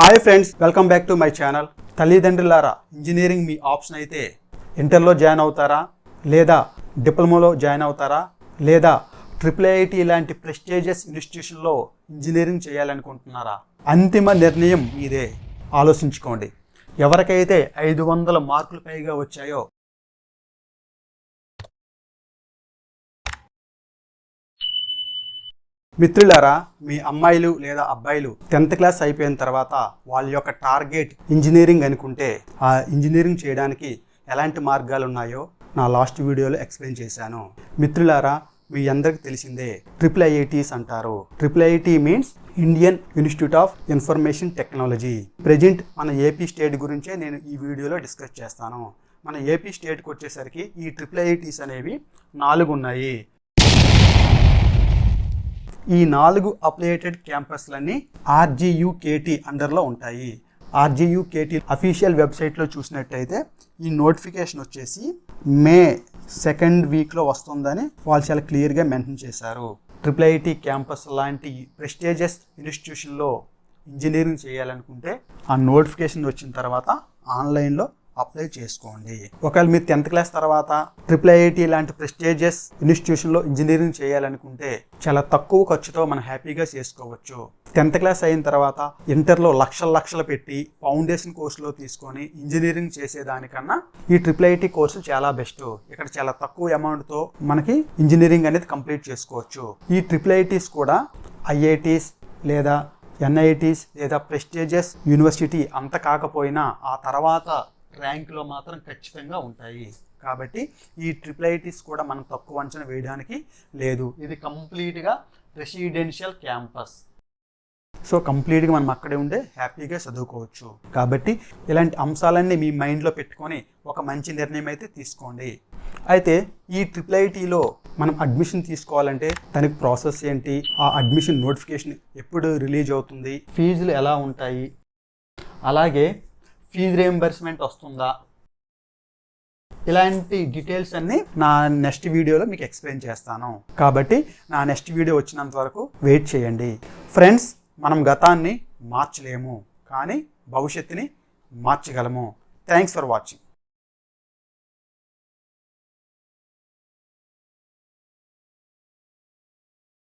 Hi friends welcome back to my channel తల్లిదండ్రులారా engineering మీ option అయితే ఇంటర్లో జాయిన్ అవుతారా? లేదా డిప్లొమాలో జాయిన్ అవుతారా? లేదా ట్రిపుల్ ఐఐటి లాంటి ప్రెస్టేజియస్ ఇన్స్టిట్యూషన్లో ఇంజనీరింగ్ చేయాలనుకుంటున్నారా? అంతిమ నిర్ణయం మీదే. ఆలోచించుకోండి. ఎవరికైతే ఐదు వందల మార్కులు పైగా వచ్చాయో మిత్రులారా మీ అమ్మాయిలు లేదా అబ్బాయిలు టెన్త్ క్లాస్ అయిపోయిన తర్వాత వాళ్ళ యొక్క టార్గెట్ ఇంజనీరింగ్ అనుకుంటే ఆ ఇంజనీరింగ్ చేయడానికి ఎలాంటి మార్గాలు ఉన్నాయో నా లాస్ట్ వీడియోలో ఎక్స్ప్లెయిన్ చేశాను. మిత్రులారా మీ అందరికి తెలిసిందే ట్రిపుల్ ఐఐటీస్ అంటారు. Triple IIT means Indian institute of information technology. Present మన ఏపీ స్టేట్ గురించే నేను ఈ వీడియోలో డిస్కస్ చేస్తాను. మన ఏపీ స్టేట్కి వచ్చేసరికి ఈ ట్రిపుల్ ఐఐటీస్ అనేవి నాలుగు ఉన్నాయి ఈ నాలుగు అప్లియేటెడ్ క్యాంపస్లన్నీ ఆర్జీయుకేటీ అండర్లో ఉంటాయి. ఆర్జీయుకేటీ అఫీషియల్ వెబ్సైట్లో చూసినట్టయితే ఈ నోటిఫికేషన్ వచ్చేసి మే సెకండ్ వీక్లో వస్తుందని వాళ్ళు చాలా క్లియర్గా మెన్షన్ చేశారు. ట్రిపుల్ ఐటీ క్యాంపస్ లాంటి ప్రెస్టేజియస్ ఇన్స్టిట్యూషన్లో ఇంజనీరింగ్ చేయాలనుకుంటే ఆ నోటిఫికేషన్ వచ్చిన తర్వాత ఆన్లైన్లో అప్లై చేసుకోండి. ఒకవేళ మీరు టెన్త్ క్లాస్ తర్వాత ట్రిపుల్ ఐఐటి లాంటి ప్రెస్టేజియస్ ఇన్స్టిట్యూషన్లో ఇంజనీరింగ్ చేయాలనుకుంటే చాలా తక్కువ ఖర్చుతో మనం హ్యాపీగా చేసుకోవచ్చు. టెన్త్ క్లాస్ అయిన తర్వాత ఇంటర్లో లక్షల లక్షలు పెట్టి ఫౌండేషన్ కోర్సులో తీసుకొని ఇంజనీరింగ్ చేసేదానికన్నా ఈ ట్రిపుల్ ఐటీ కోర్సు చాలా బెస్ట్. ఇక్కడ చాలా తక్కువ అమౌంట్తో మనకి ఇంజనీరింగ్ అనేది కంప్లీట్ చేసుకోవచ్చు. ఈ ట్రిపుల్ ఐటీస్ కూడా ఐఐటీస్ లేదా ఎన్ఐటీస్ లేదా ప్రెస్టేజియస్ యూనివర్సిటీ అంత కాకపోయినా ఆ తర్వాత ర్యాంకులో మాత్రం ఖచ్చితంగా ఉంటాయి. కాబట్టి ఈ ట్రిపుల్ ఐటీస్ కూడా మనం తక్కువ అంచనా వేయడానికి లేదు. ఇది కంప్లీట్గా రెసిడెన్షియల్ క్యాంపస్. సో కంప్లీట్గా మనం అక్కడే ఉండే హ్యాపీగా చదువుకోవచ్చు. కాబట్టి ఇలాంటి అంశాలన్నీ మీ మైండ్లో పెట్టుకొని ఒక మంచి నిర్ణయం అయితే తీసుకోండి. అయితే ఈ ట్రిపుల్ ఐటీలో మనం అడ్మిషన్ తీసుకోవాలంటే దానికి ప్రాసెస్ ఏంటి? ఆ అడ్మిషన్ నోటిఫికేషన్ ఎప్పుడు రిలీజ్ అవుతుంది? ఫీజులు ఎలా ఉంటాయి? అలాగే ఫీజు రియంబర్స్మెంట్ వస్తుందా? ఇలాంటి డీటెయిల్స్ అన్ని నా నెక్స్ట్ వీడియోలో మీకు ఎక్స్ప్లెయిన్ చేస్తాను. కాబట్టి నా నెక్స్ట్ వీడియో వచ్చినంత వరకు వెయిట్ చేయండి. ఫ్రెండ్స్ మనం గతాన్ని మార్చలేము కానీ భవిష్యత్తుని మార్చగలము. Thanks for watching